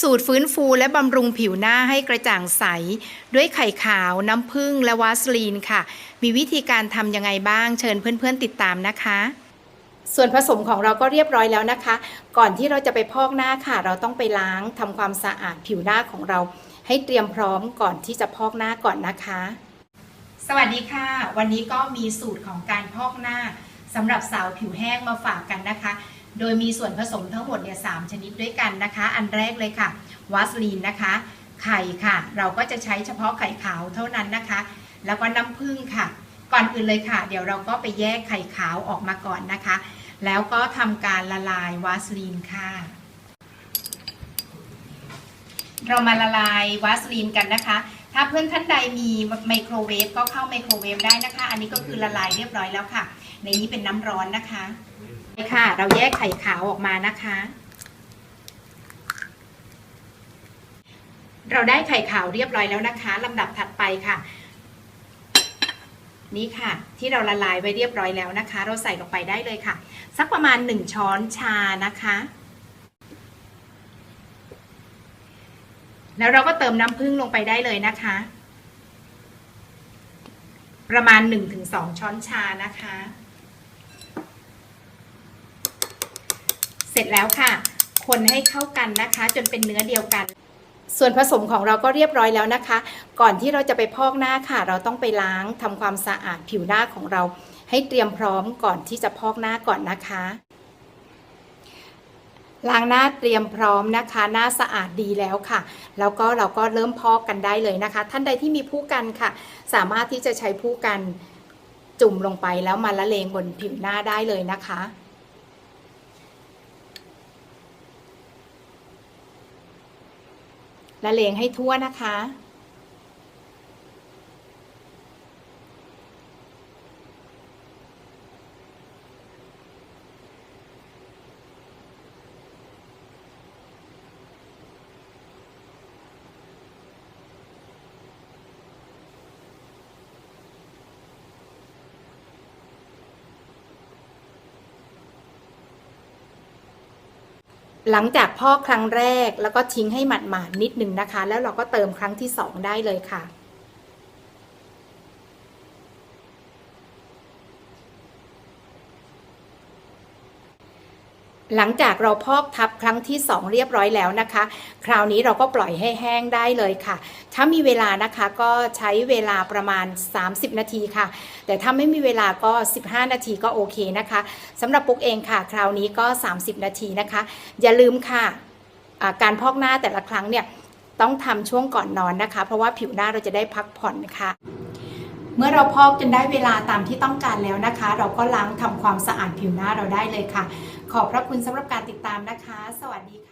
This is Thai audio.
สูตรฟื้นฟูและบำรุงผิวหน้าให้กระจ่างใส ด้วยไข่ขาวน้ำผึ้งและวาสลีนค่ะ มีวิธีการทำยังไงบ้างเชิญเพื่อนๆติดตามนะคะ ส่วนผสมของเราก็เรียบร้อยแล้วนะคะ ก่อนที่เราจะไปพอกหน้าค่ะ เราต้องไปล้างทำความสะอาดผิวหน้าของเรา ให้เตรียมพร้อมก่อนที่จะพอกหน้าก่อนนะคะ สวัสดีค่ะ วันนี้ก็มีสูตรของการพอกหน้าสำหรับสาวผิวแห้งมาฝากกันนะคะ โดยมีส่วนผสมทั้งหมดเนี่ยสชนิดด้วยกันนะคะ อันแรกเลยค่ะวาสลีนนะคะ ไข่ค่ะ เราก็จะใช้เฉพาะไข่ขาวเท่านั้นนะคะ แล้วก็น้ำผึ้งค่ะ ก่อนอื่นเลยค่ะ เดี๋ยวเราก็ไปแยกไข่ขาวออกมาก่อนนะคะ แล้วก็ทำการละลายวาสลีนค่ะ เรามาละลายวาสลีนกันนะคะ ถ้าเพื่อนท่านใดมีไมโครเวฟก็เข้าไมโครเวฟได้นะคะ อันนี้ก็คือละลายเรียบร้อยแล้วค่ะ ในนี้เป็นน้ำร้อนนะคะค่ะ เราแยกไข่ขาวออกมานะคะ เราได้ไข่ขาวเรียบร้อยแล้วนะคะลำดับถัดไปค่ะ นี่ค่ะ ที่เราละลายไว้เรียบร้อยแล้วนะคะ เราใส่ลงไปได้เลยค่ะ สักประมาณ 1 ช้อนชานะคะแล้วเราก็เติมน้ำผึ้งลงไปได้เลยนะคะ ประมาณ 1-2 ช้อนชานะคะ เสร็จแล้วค่ะ คนให้เข้ากันนะคะ จนเป็นเนื้อเดียวกัน ส่วนผสมของเราก็เรียบร้อยแล้วนะคะ ก่อนที่เราจะไปพอกหน้าค่ะ เราต้องไปล้างทำความสะอาดผิวหน้าของเรา ให้เตรียมพร้อมก่อนที่จะพอกหน้าก่อนนะคะล้างหน้าเตรียมพร้อมนะคะ หน้าสะอาดดีแล้วค่ะ แล้วก็เราก็เริ่มพอกกันได้เลยนะคะ ท่านใดที่มีผู้กันค่ะ สามารถที่จะใช้ผู้กันจุ่มลงไปแล้วมาละเลงบนผิวหน้าได้เลยนะคะ ละเลงให้ทั่วนะคะ หลังจากพอกครั้งแรกแล้วก็ทิ้งให้หมาดๆนิดนึงนะคะ แล้วเราก็เติมครั้งที่สองได้เลยค่ะ หลังจากเราพอกทับครั้งที่ 2 เรียบร้อยแล้วนะคะ คราวนี้เราก็ปล่อยให้แห้งได้เลยค่ะ ถ้ามีเวลานะคะก็ใช้เวลาประมาณ 30 นาทีค่ะ แต่ถ้าไม่มีเวลาก็ 15 นาทีก็โอเคนะคะสำหรับปุ๊กเองค่ะ คราวนี้ก็ 30 นาทีนะคะ อย่าลืมค่ะอ่าการพอกหน้าแต่ละครั้งเนี่ยต้องทำช่วงก่อนนอนนะคะ เพราะว่าผิวหน้าเราจะได้พักผ่อนค่ะ เมื่อเราพอกจนได้เวลาตามที่ต้องการแล้วนะคะ เราก็ล้างทำความสะอาดผิวหน้าเราได้เลยค่ะ ขอบพระคุณสำหรับการติดตามนะคะ สวัสดีค่ะ